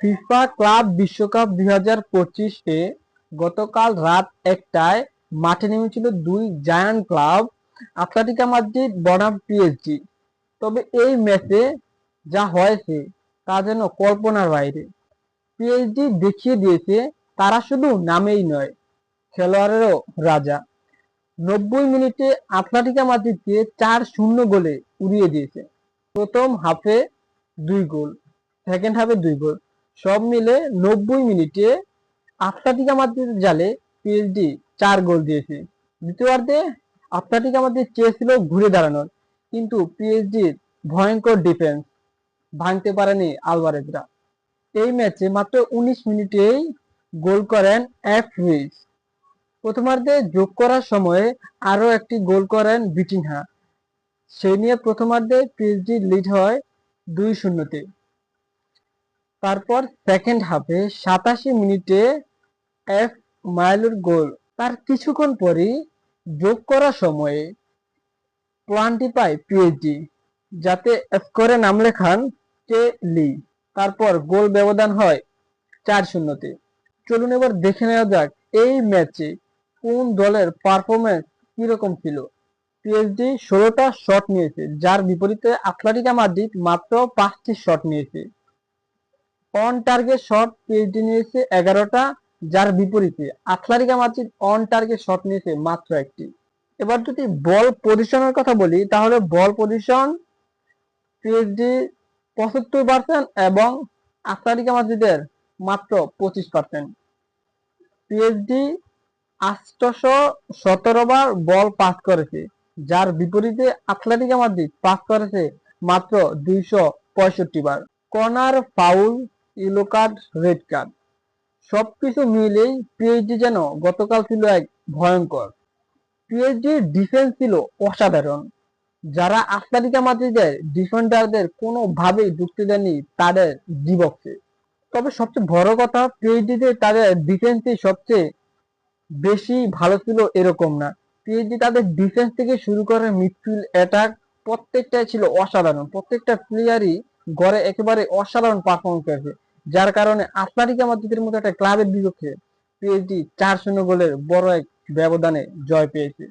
FIFA club বিশ্বকাপ দুই হাজার পঁচিশে গতকাল রাত একটায় মাঠে নেমেছিল দুই জায়ান্ট ক্লাব আটলাটিকা মাদ্রিদ, বনাম পিএসজি। তবে এই ম্যাচে যা হয়েছে তা যেন কল্পনার বাইরে। পিএইচডি দেখিয়ে দিয়েছে তারা শুধু নামেই নয়, খেলোয়াড়েরও রাজা। নব্বই মিনিটে আটলাটিকা মাদ্রিদকে চার শূন্য গোলে উড়িয়ে দিয়েছে। প্রথম হাফে দুই গোল, সেকেন্ড হাফে দুই গোল। সব মিলে নব্বই মিনিটে আটলাটিকা মাদ্রিদের জালে পিএসডি চার গোল দিয়েছে। দ্বিতীয়ার্ধে আটলাটিকা মাদ্রিদ চেয়েছিল ঘুরে দাঁড়ানোর, কিন্তু পিএসডির ভয়ঙ্কর ডিফেন্স ভাঙতে পারেনি আলভারেজরা। এই ম্যাচে মাত্র উনিশ মিনিটেই গোল করেন এফ রুইস প্রথমার্ধে যোগ করার সময়ে আরও একটি গোল করেন বিটিনহা সেই নিয়ে প্রথমার্ধে পিএসজি লিড হয় দুই শূন্যতে। তারপর সেকেন্ড হাফে সাতাশি মিনিটে এফ মাইলুর গোল। তার কিছুক্ষণ পরই যোগ করার সময়ে প্লান্টি পায় পিএইচডি যাতে স্কোরে নাম লেখান কে লি। তারপর গোল ব্যবধান হয় চার শূন্যতে। চলুন এবার দেখে নেওয়া যাক এই ম্যাচে কোন দলের পারফরমেন্স কীরকম ছিল। পিএইচডি ষোলোটা শট নিয়েছে, যার বিপরীতে আটলাটিকা মাদ্রিদ মাত্র পাঁচটি শট নিয়েছে। অন টার্গেট শট পিএইচডি নিয়েছে এগারোটা, যার বিপরীতে Atletico Madrid on target shot নিয়েছে মাত্র একটি। এবার যদি বল পজিশনের কথা বলি, তাহলে বল পজিশন পিএইচডি পঁচাত্তর পার্সেন্ট এবং আটলাটিকা মাদ্রিদের মাত্র পঁচিশ পার্সেন্ট পিএইচডি আটশো সতেরো বার বল পাস করেছে, যার বিপরীতে আটলাটিকা মাদ্রিদ পাস করেছে মাত্র দুইশো পঁয়ষট্টি বার। Corner foul yellow card, red card. সবকিছু মিলেই পিএইচডি যেন গতকাল ছিল এক ভয়ঙ্কর। পিএইচডির ডিফেন্স ছিল অসাধারণ। যারা আটলাটিকা মাদ্রিদের ডিফেন্ডারদের কোনোভাবেই ঢুকতে দেয়নি তাদের ডিবক্সে তবে সবচেয়ে বড় কথা পিএইচডিতে তাদের ডিফেন্সই সবচেয়ে বেশি ভালো ছিল এরকম না। পিএইচডি তাদের ডিফেন্স থেকে শুরু করে মিডফিল্ড অ্যাটাক প্রত্যেকটাই ছিল অসাধারণ। প্রত্যেকটা প্লেয়ারই গড়ে একেবারে অসাধারণ পারফরমেন্স করেছে। যার কারণে আটলাটিকা মাদ্রিদের মতো একটা ক্লাবের বিপক্ষে পিএইচডি চার শূন্য গোলের বড় এক ব্যবধানে জয় পেয়েছে?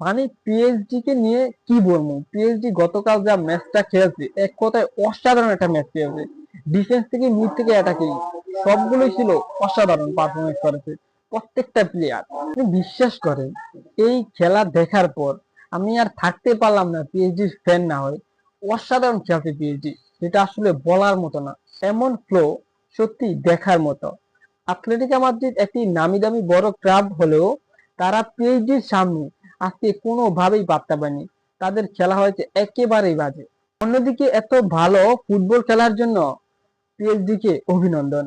মানে পিএইচডি কে নিয়ে কি বলব? পিএইচডি গতকাল যা ম্যাচটা খেলছে, এক কথায় অসাধারণ একটা ম্যাচ খেলছে। ডিফেন্স থেকে মিড থেকে অ্যাটাকিং সবগুলোই ছিল অসাধারণ পারফরমেন্স করেছে প্রত্যেকটা প্লেয়ার আপনি বিশ্বাস করেন, এই খেলা দেখার পর আমি আর থাকতে পারলাম না পিএইচডি ফ্যান না হয়ে। অসাধারণ খেলছে পিএইচডি যেটা আসলে বলার মতো না। এমন ফ্লো সত্যি দেখার মতো। আথলেটিকা মাদ্রিদ একটি নামি দামি বড় ক্লাব হলেও তারা পিএইচডির সামনে আজকে কোনোভাবেই পাত্তা পায়নি। তাদের খেলা হয়েছে একেবারেই বাজে। অন্যদিকে এত ভালো ফুটবল খেলার জন্য পিএইচডিকে অভিনন্দন।